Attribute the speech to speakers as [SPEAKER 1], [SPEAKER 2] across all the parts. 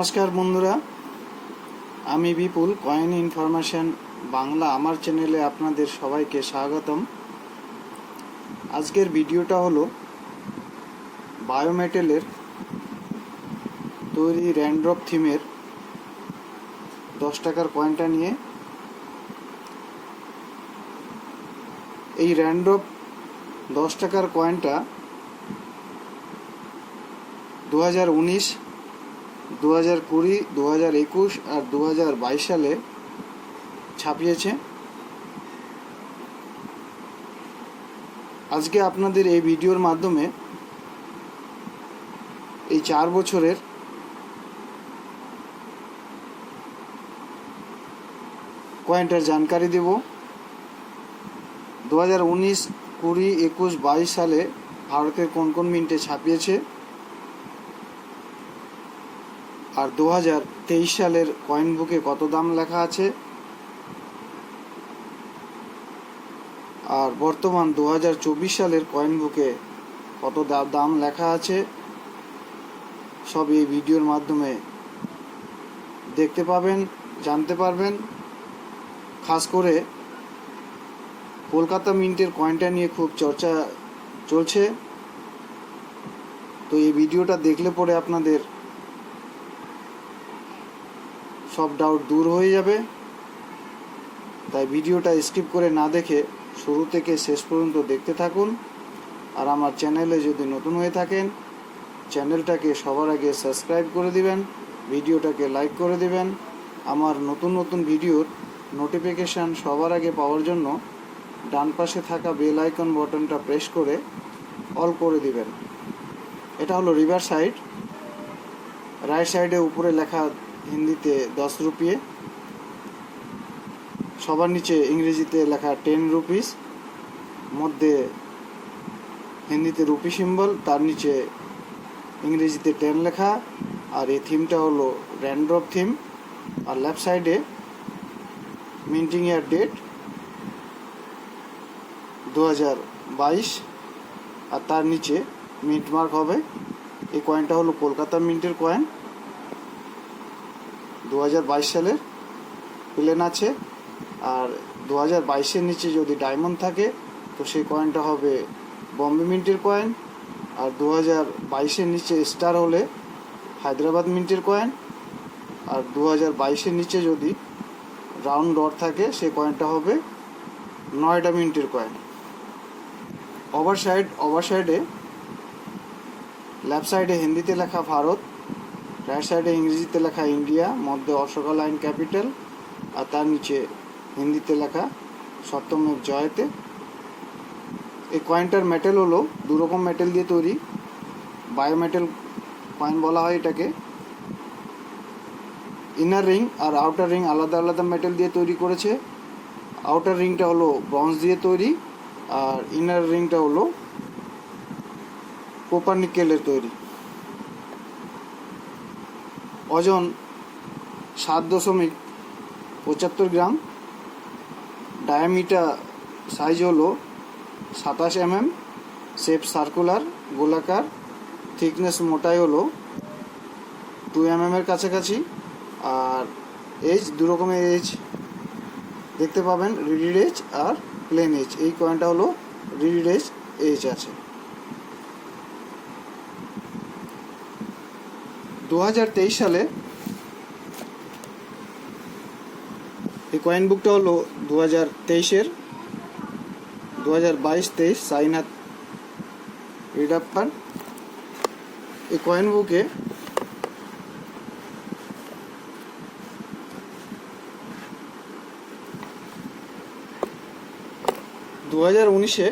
[SPEAKER 1] নমস্কার বন্ধুরা। আমি বিপুল কয়েন ইনফরমেশন বাংলা, আমার চ্যানেলে আপনাদের সবাইকে স্বাগতম। আজকের ভিডিওটা হলো বায়োমেটেলের তৈরি র্যান্ড্রপ থিমের দশ টাকার কয়েনটা নিয়ে। এই র্যান্ড্রপ দশ টাকার কয়েনটা দু হাজার উনিশ দু হাজার কুড়ি দু হাজার একুশ আর দু হাজার বাইশ সালে ছাপিয়েছে। আজকে আপনাদের এই ভিডিওর মাধ্যমে এই চার বছরের কয়েনটার জানকারি দেব। দু হাজার উনিশ, কুড়ি, একুশ, বাইশ সালে ভারতের কোন কোন মিন্টে ছাপিয়েছে? আর দু হাজার তেইশ সালের কয়েন বুকে কত দাম লেখা আছে? আর বর্তমান দু হাজার চব্বিশ সালের কয়েন বুকে কত দাম লেখা আছে? সব এই ভিডিওর মাধ্যমে দেখতে পাবেন, জানতে পারবেন। খাস করে কলকাতা মিন্টের কয়েনটা নিয়ে খুব চর্চা চলছে। তো এই ভিডিওটা দেখলে পরে আপনাদের সব ডাউট দূর হয়ে যাবে। তাই ভিডিওটা স্কিপ করে না দেখে শুরু থেকে শেষ পর্যন্ত দেখতে থাকুন। আর আমার চ্যানেলে যদি নতুন হয়ে থাকেন চ্যানেলটাকে সবার আগে সাবস্ক্রাইব করে দিবেন, ভিডিওটাকে লাইক করে দিবেন। আমার নতুন নতুন ভিডিওর নোটিফিকেশান সবার আগে পাওয়ার জন্য ডান পাশে থাকা বেল আইকন বটনটা প্রেস করে অল করে দিবেন। এটা হলো রিভার সাইড রাইট সাইডে উপরে লেখা হিন্দিতে দশ রুপিয়ে, সবার নিচে ইংরেজিতে লেখা টেন রুপিস মধ্যে হিন্দিতে রুপি সিম্বল তার নিচে ইংরেজিতে টেন লেখা, আর এই থিমটা হলো র্যান্ড্রপ থিম আর লেফট সাইডে মিন্টিং ইয়ার ডেট দু হাজার বাইশ, আর তার নিচে মিন্ট মার্ক হবে। এই কয়েনটা হলো কলকাতা মিন্টের কয়েন দু হাজার বাইশ সালের প্লেন আছে। আর দু হাজার বাইশের নিচে যদি ডায়মন্ড থাকে, তো সেই কয়েনটা হবে বম্বে মিন্টের কয়েন আর দু হাজার বাইশের নিচে স্টার হলে হায়দ্রাবাদ মিন্টের কয়েন আর দু হাজার বাইশের নিচে যদি রাউন্ড ডট থাকে, সেই কয়েনটা হবে নয়ডা মিন্টের কয়েন ওভার সাইড ওভার সাইডে লেফট সাইডে হিন্দিতে লেখা ভারত। রাইট সাইডে ইংরেজিতে লেখা ইন্ডিয়া, মধ্যে অশোকা লাইন ক্যাপিটাল, আর তার নিচে হিন্দিতে লেখা সপ্তমের জয়তে। এই কয়েনটার মেটেল হলো দু রকম মেটেল দিয়ে তৈরি। বায়োমেটেল কয়েন বলা হয় এটাকে। ইনার রিং আর আউটার রিং আলাদা আলাদা মেটেল দিয়ে তৈরি করেছে। আউটার রিংটা হলো ব্রঞ্জ দিয়ে তৈরি, আর ইনার রিংটা হলো কোপার নিকেলের তৈরি। ওজন সাত দশমিক পঁচাত্তর গ্রাম ডায়ামিটার সাইজ হলো সাতাশ এমএম শেপ সার্কুলার গোলাকার থিকনেস মোটাই হলো টু এমএম এর কাছাকাছি, আর এজ দু রকমের এজ দেখতে পাবেন রিডিড এজ আর প্লেন এজ এই কয়েনটা হলো রিডিড এজ এজ আছে। দু হাজার তেইশ সালে এই কয়েন বুকটা হলো দু হাজার তেইশের দু হাজার বাইশ তেইশ সাইন হাত রিডাপ্পার এই কয়েন বুকে দু হাজার উনিশে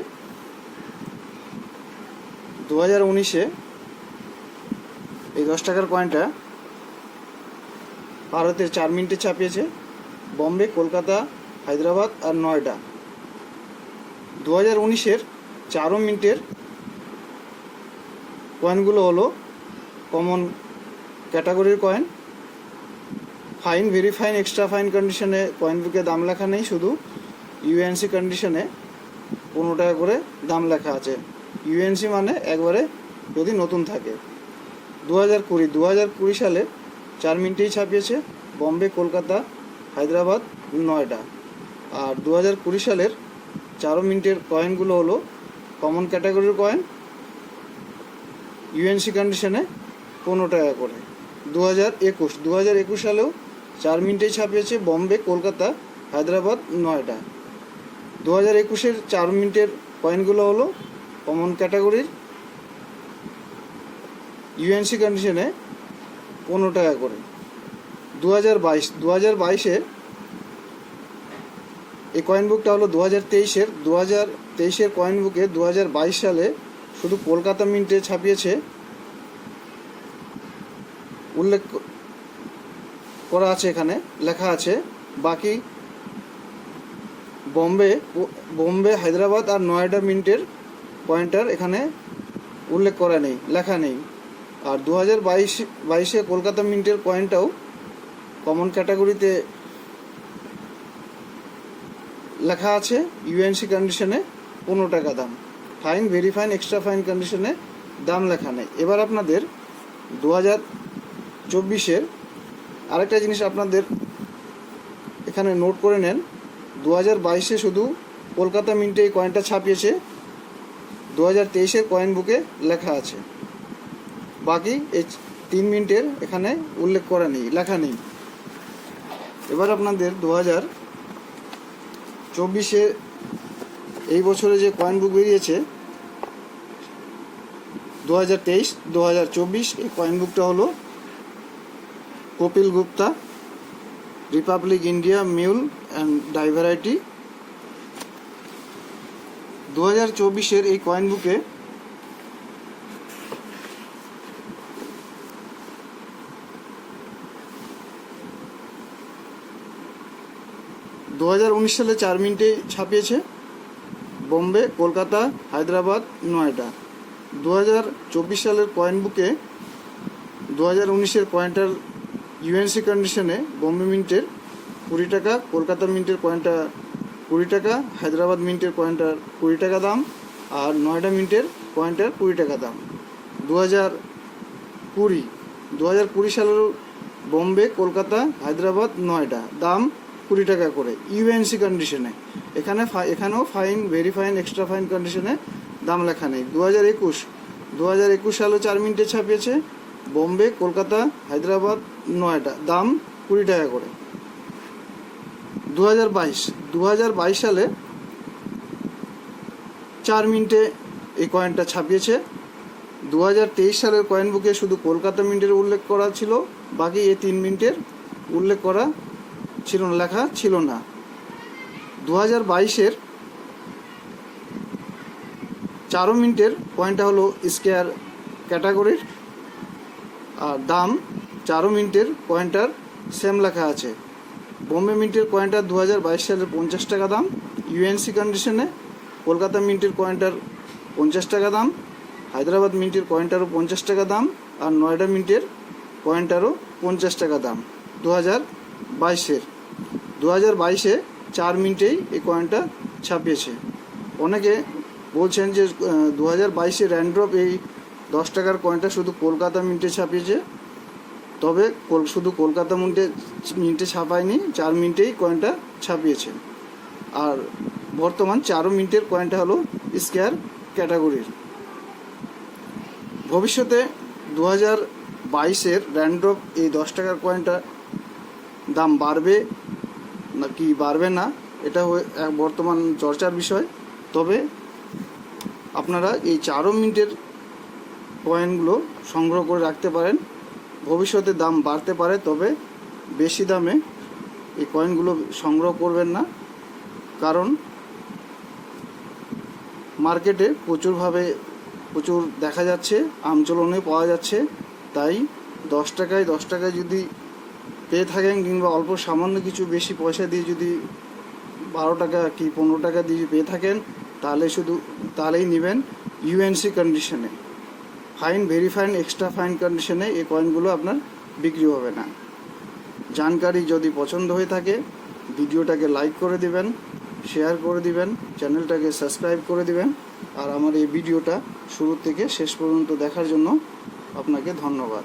[SPEAKER 1] দু হাজার উনিশে দশ টাকার কয়েনটা ভারতের চার মিনিটে ছাপিয়েছে। বম্বে, কলকাতা, হায়দ্রাবাদ আর নয়ডা। দু হাজার উনিশের চারো মিনিটের কয়েনগুলো হলো কমন ক্যাটাগরির coin fine very fine extra fine কন্ডিশনে কয়েন বুকে দাম লেখা নেই, শুধু ইউএনসি কন্ডিশনে পনেরো টাকা করে দাম লেখা আছে। ইউএনসি মানে একবারে যদি নতুন থাকে। দু হাজার কুড়ি দু হাজার কুড়ি সালে চার মিনিটেই ছাপিয়েছে বম্বে, কলকাতা, হায়দ্রাবাদ, নয়ডা। আর দু হাজার কুড়ি সালের চারো মিনিটের কয়েনগুলো হলো কমন ক্যাটাগরির কয়েন ইউএনসি কন্ডিশনে পনেরো টাকা করে। দু হাজার একুশ দু হাজার একুশ সালেও চার মিনিটেই ছাপিয়েছে বম্বে, কলকাতা, হায়দ্রাবাদ, নয়ডা। দু হাজার একুশের চার মিনিটের কয়েনগুলো হলো কমন ক্যাটাগরির ইউএনসি কন্ডিশনে পনেরো টাকা করে। দু হাজার বাইশ দু হাজার বাইশে এই কয়েন বুকটা হলো দু হাজার তেইশের দু হাজার তেইশের কয়েন বুকে দু হাজার বাইশ সালে শুধু কলকাতা মিন্টে ছাপিয়েছে। উল্লেখ করা আছে এখানে, লেখা আছে, বাকি বম্বে, বোম্বে, হায়দ্রাবাদ আর নয়ডা মিন্টের পয়েন্টার এখানে উল্লেখ করা নেই, লেখা নেই। আর দু হাজার বাইশ, বাইশে কলকাতা মিন্টের কয়েনটাও কমন ক্যাটাগরিতে লেখা আছে ইউএনসি কন্ডিশনে পনেরো টাকা দাম। Fine very fine extra fine কন্ডিশনে দাম লেখা নেই। এবার আপনাদের দু হাজার চব্বিশের আরেকটা জিনিস আপনাদের এখানে নোট করে নেন। দু হাজার বাইশে শুধু কলকাতা মিন্টে এই কয়েনটা ছাপিয়েছে। দু হাজার তেইশের কয়েন বুকে লেখা আছে। বাকি এই তিন মিনিটের এখানে উল্লেখ করা নেই, লেখা নেই। এবার আপনাদের দু হাজার চব্বিশে এই বছরে যে কয়েন বুক বেরিয়েছে দু হাজার তেইশ দু হাজার চব্বিশ, এই কয়েন বুকটা হলো Kapil Gupta republic India mule and die variety দু হাজার চব্বিশের এই কয়েন বুকে দু হাজার উনিশ সালে চার মিনিটে ছাপিয়েছে বোম্বে, কলকাতা, হায়দ্রাবাদ, নয়ডা। দু হাজার চব্বিশ সালের কয়েন বুকে দু হাজার উনিশের পয়েন্টার ইউএনসি কন্ডিশনে বোম্বে মিন্টের কুড়ি টাকা, কলকাতা মিন্টের পয়েন্টটা কুড়ি টাকা, হায়দ্রাবাদ মিন্টের পয়েন্টার কুড়ি টাকা দাম আর নয়ডা মিন্টের পয়েন্টার কুড়ি টাকা দাম। দু হাজার কুড়ি, দু হাজার কুড়ি সালের বোম্বে, কলকাতা, হায়দ্রাবাদ, নয়ডা দাম কুড়ি টাকা করে ইউএনসি কন্ডিশনে এখানে এখানেও fine very fine extra fine কন্ডিশনে দাম লেখা নেই। দু হাজার একুশ দু হাজার একুশ সালে চার মিনিটে ছাপিয়েছে। বোম্বে, কলকাতা, হায়দ্রাবাদ, নয়ডা, দাম কুড়ি টাকা করে। দু হাজার বাইশ দু হাজার বাইশ সালে চার মিনিটে এই কয়েনটা ছাপিয়েছে। দু হাজার তেইশ সালের কয়েন বুকে শুধু কলকাতা মিন্টের উল্লেখ করা ছিল, বাকি এই তিন মিনিটের উল্লেখ করা ছিল না, লেখা ছিল না। দু হাজার বাইশের চারো মিনিটের পয়েন্টটা হলো স্কেয়ার ক্যাটাগরির, আর দাম চারো মিনিটের কয়েনটার সেম লেখা আছে। বোম্বে মিন্টের কয়েনটার দু হাজার বাইশ সালের পঞ্চাশ টাকা দাম, ইউএনসি কন্ডিশনে কলকাতা মিন্টের কয়েনটার পঞ্চাশ টাকা দাম, হায়দ্রাবাদ মিন্টের কয়েনটারও পঞ্চাশ টাকা দাম, আর নয়ডা মিন্টের কয়েনটারও পঞ্চাশ টাকা দাম। দু হাজার বাইশের দু হাজার বাইশে চার মিনিটেই এই কয়েনটা ছাপিয়েছে। অনেকে বলছেন যে দু হাজার বাইশে র্যান্ড্রপ এই দশ টাকার কয়েনটা শুধু কলকাতা মিনিটে ছাপিয়েছে। তবে শুধু কলকাতা মিন্টে মিন্টে ছাপায়নি, চার মিনিটেই কয়েনটা ছাপিয়েছে। আর বর্তমান চারো মিনিটের কয়েনটা হলো স্কেয়ার ক্যাটাগরির ভবিষ্যতে দু হাজার বাইশের র্যান্ড্রপ এই দশ টাকার কয়েনটা দাম বাড়বে নাকি বাড়বে না, এটা এক বর্তমান চর্চার বিষয়। তবে আপনারা এই চারো মিনিটের কয়েনগুলো সংগ্রহ করে রাখতে পারেন। ভবিষ্যতে দাম বাড়তে পারে, তবে বেশি দামে এই কয়েনগুলো সংগ্রহ করবেন না। কারণ মার্কেটে প্রচুরভাবে, প্রচুর দেখা যাচ্ছে, আমচলনে পাওয়া যাচ্ছে। তাই দশ টাকায় দশ টাকায় যদি পেয়ে থাকেন কিংবা অল্প সামান্য কিছু বেশি পয়সা দিয়ে যদি বারো টাকা কি পনেরো টাকা দিয়ে পেয়ে থাকেন, তাহলে শুধু তাহলেই নেবেন ইউএনসি কন্ডিশনে fine very fine extra fine কন্ডিশনে এই কয়েনগুলো আপনার বিক্রি হবে না। জানকারি যদি পছন্দ হয়ে থাকে, ভিডিওটাকে লাইক করে দিবেন শেয়ার করে দিবেন চ্যানেলটাকে সাবস্ক্রাইব করে দিবেন, আর আমার এই ভিডিওটা শুরু থেকে শেষ পর্যন্ত দেখার জন্য আপনাকে ধন্যবাদ।